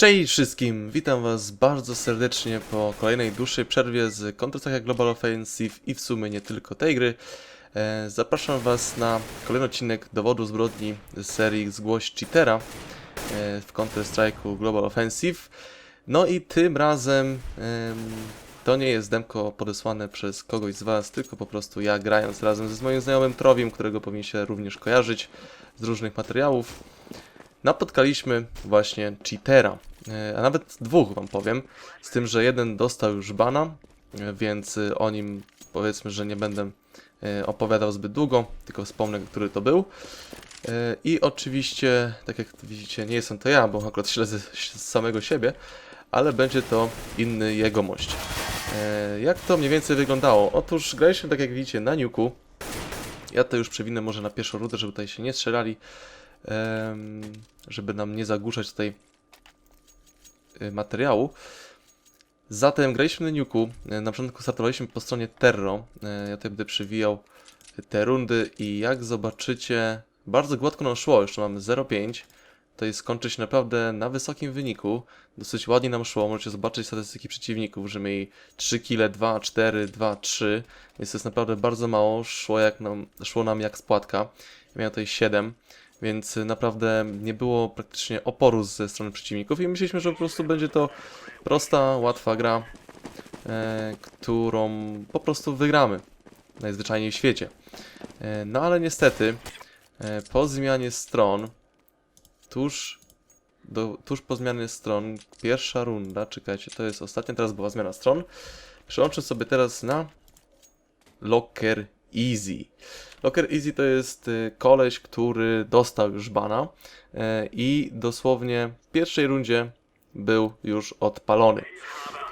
Cześć wszystkim, witam was bardzo serdecznie po kolejnej dłuższej przerwie z Counter-Strike Global Offensive i w sumie nie tylko tej gry. E, Zapraszam was na kolejny odcinek dowodu zbrodni z serii Zgłoś Cheatera e, w Counter-Strike'u Global Offensive. No i tym razem em, to nie jest demko podesłane przez kogoś z was, tylko po prostu ja grając razem ze moim znajomym Trowim, którego powinniście również kojarzyć z różnych materiałów napotkaliśmy właśnie cheatera, e, a nawet dwóch wam powiem, z tym, że jeden dostał już bana, e, więc e, o nim powiedzmy, że nie będę opowiadał zbyt długo, tylko wspomnę, który to był. I oczywiście, tak jak widzicie, nie jestem to ja, bo akurat śledzę samego siebie, ale będzie to inny jegomość. Jak to mniej więcej wyglądało? Otóż graliśmy, tak jak widzicie, na Nuku. Ja to już przewinę może na pierwszą rundę, żeby tutaj się nie strzelali żeby nam nie zagłuszać tutaj y, materiału. Zatem graliśmy na Nuku. E, Na początku startowaliśmy po stronie Terro. E, Ja tutaj będę przywijał te rundy i jak zobaczycie, bardzo gładko nam szło. Jeszcze mamy 0,5. To jest skończyć naprawdę na wysokim wyniku. Dosyć ładnie nam szło. Możecie zobaczyć statystyki przeciwników, że mieli 3 kile, 2, 4, 2, 3. Więc to jest naprawdę bardzo mało. Szło, jak nam, szło nam jak spłatka. Miałem tutaj 7 więc y, naprawdę nie było praktycznie oporu ze strony przeciwników i myśleliśmy, że po prostu będzie to prosta, łatwa gra, e, którą po prostu wygramy najzwyczajniej w świecie. E, no ale niestety e, po zmianie stron, tuż, do, tuż po zmianie stron, pierwsza runda, czekajcie, to jest ostatnia, teraz była zmiana stron, przełączę sobie teraz na Locker Easy. Locker Easy to jest y, koleś, który dostał już bana e, i dosłownie w pierwszej rundzie był już odpalony.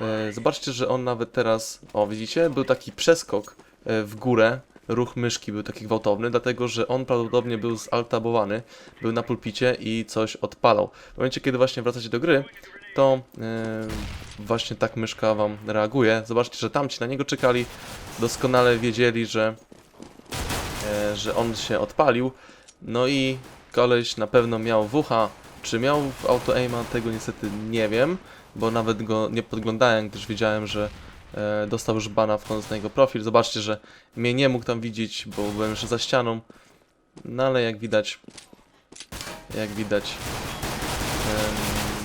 E, Zobaczcie, że on nawet teraz, o widzicie, był taki przeskok w górę, ruch myszki był taki gwałtowny, dlatego że on prawdopodobnie był zaltabowany, był na pulpicie i coś odpalał. W momencie, kiedy właśnie wracacie do gry, to e, właśnie tak myszka wam reaguje. Zobaczcie, że tamci na niego czekali, doskonale wiedzieli, że że on się odpalił. No i koleś na pewno miał WH. Czy miał w auto aima, tego niestety nie wiem, bo nawet go nie podglądałem, gdyż wiedziałem, że e, dostał już bana wchodząc na jego profil. Zobaczcie, że mnie nie mógł tam widzieć, bo byłem jeszcze za ścianą. No ale jak widać, jak widać,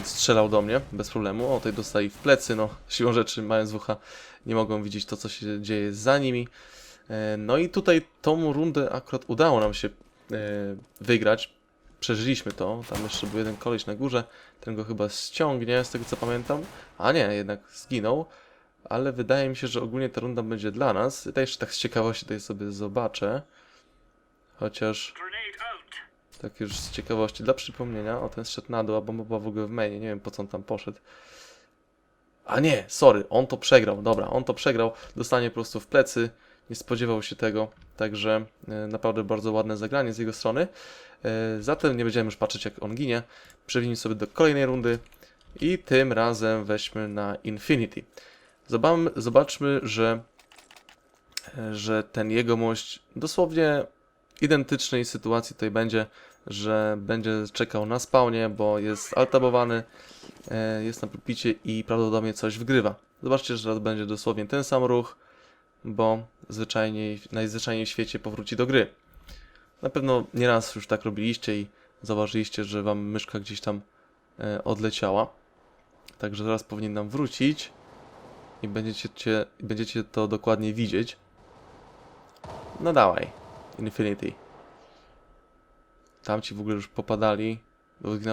strzelał do mnie bez problemu. O, tutaj dostali w plecy, no siłą rzeczy mając WH nie mogą widzieć to, co się dzieje za nimi. E, No i tutaj tą rundę akurat udało nam się e, wygrać. Przeżyliśmy to. Tam jeszcze był jeden koleś na górze, ten go chyba ściągnie, z tego co pamiętam. A nie, jednak zginął. Ale wydaje mi się, że ogólnie ta runda będzie dla nas. Tutaj jeszcze tak z ciekawości tutaj sobie zobaczę. Chociaż tak już z ciekawości, dla przypomnienia, o ten szedł na dół, a bomba była w ogóle w mainie, nie wiem po co on tam poszedł. A nie, sorry, on to przegrał, dobra, on to przegrał, dostanie po prostu w plecy, nie spodziewał się tego, także e, naprawdę bardzo ładne zagranie z jego strony. E, zatem nie będziemy już patrzeć jak on ginie, przewijmy sobie do kolejnej rundy i tym razem weźmy na Infinity. Zobaczmy, że, e, że ten jegomość dosłownie identycznej sytuacji tutaj będzie, że będzie czekał na spawnie, bo jest altabowany, jest na pulpicie i prawdopodobnie coś wgrywa. Zobaczcie, że teraz będzie dosłownie ten sam ruch, bo zwyczajniej, najzwyczajniej w świecie powróci do gry. Na pewno nieraz już tak robiliście i zauważyliście, że wam myszka gdzieś tam e, odleciała. Także zaraz powinien nam wrócić i będziecie, będziecie to dokładnie widzieć. No dawaj, Infinity. Tamci w ogóle już popadali.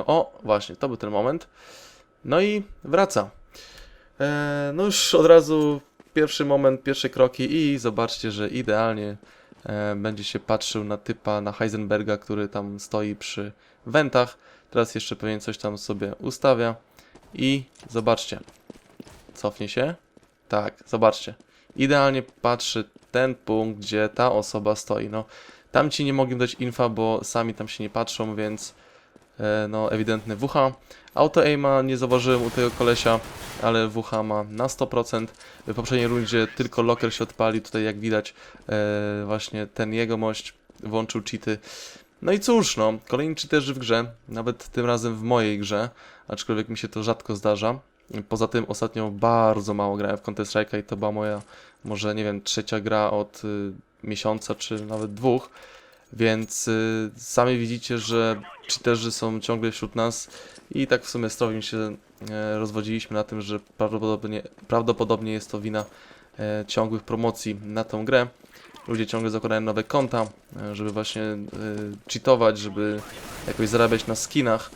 O, właśnie, to był ten moment. No i wraca. E, no już od razu pierwszy moment, pierwsze kroki i zobaczcie, że idealnie e, będzie się patrzył na typa, na Heisenberga, który tam stoi przy wentach. Teraz jeszcze pewnie coś tam sobie ustawia i zobaczcie. Cofnie się. Tak, zobaczcie. Idealnie patrzy ten punkt, gdzie ta osoba stoi. No, tamci nie mogli dać infa, bo sami tam się nie patrzą, więc no ewidentny WH. Auto aima nie zauważyłem u tego kolesia, ale WH ma na 100%. W poprzedniej rundzie tylko locker się odpali, tutaj jak widać e, właśnie ten jego mość włączył cheaty. No i cóż, no, kolejni cheaterzy w grze, nawet tym razem w mojej grze, aczkolwiek mi się to rzadko zdarza. Poza tym ostatnio bardzo mało grałem w Counter Strike'a i to była moja, może nie wiem, trzecia gra od y, miesiąca czy nawet dwóch, więc y, sami widzicie, że cheaterzy są ciągle wśród nas i tak w sumie z Trowim się e, rozwodziliśmy na tym, że prawdopodobnie, prawdopodobnie jest to wina e, ciągłych promocji na tą grę. Ludzie ciągle zakładają nowe konta, e, żeby właśnie cheatować, żeby jakoś zarabiać na skinach.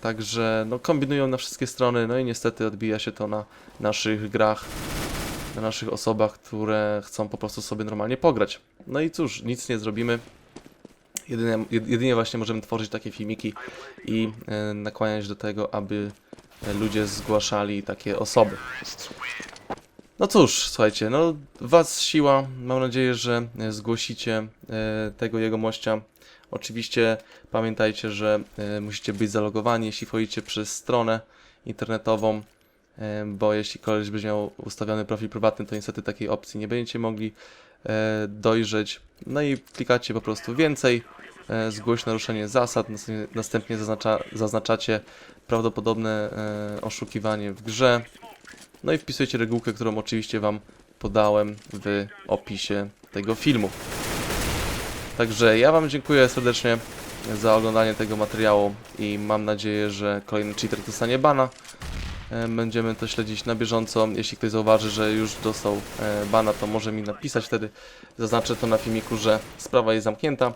Także no, kombinują na wszystkie strony, no i niestety odbija się to na naszych grach, na naszych osobach, które chcą po prostu sobie normalnie pograć. No i cóż, nic nie zrobimy. Jedynie, jed- jedynie właśnie możemy tworzyć takie filmiki i e, nakłaniać do tego, aby ludzie zgłaszali takie osoby. No cóż, słuchajcie, no was siła. Mam nadzieję, że zgłosicie e, tego jegomościa. Oczywiście pamiętajcie, że e, musicie być zalogowani, jeśli wchodzicie przez stronę internetową, e, bo jeśli koleś będzie miał ustawiony profil prywatny, to niestety takiej opcji nie będziecie mogli dojrzeć. No i klikacie po prostu więcej, e, zgłoś naruszenie zasad, następnie, następnie zaznacza, zaznaczacie prawdopodobne e, oszukiwanie w grze. No i wpisujecie regułkę, którą oczywiście Wam podałem w opisie tego filmu. Także ja Wam dziękuję serdecznie za oglądanie tego materiału i mam nadzieję, że kolejny cheater dostanie bana. E, Będziemy to śledzić na bieżąco. Jeśli ktoś zauważy, że już dostał e, bana, to może mi napisać wtedy. Zaznaczę to na filmiku, że sprawa jest zamknięta.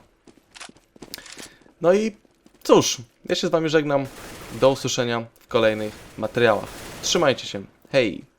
No i cóż, ja się z Wami żegnam. Do usłyszenia w kolejnych materiałach. Trzymajcie się. Hej!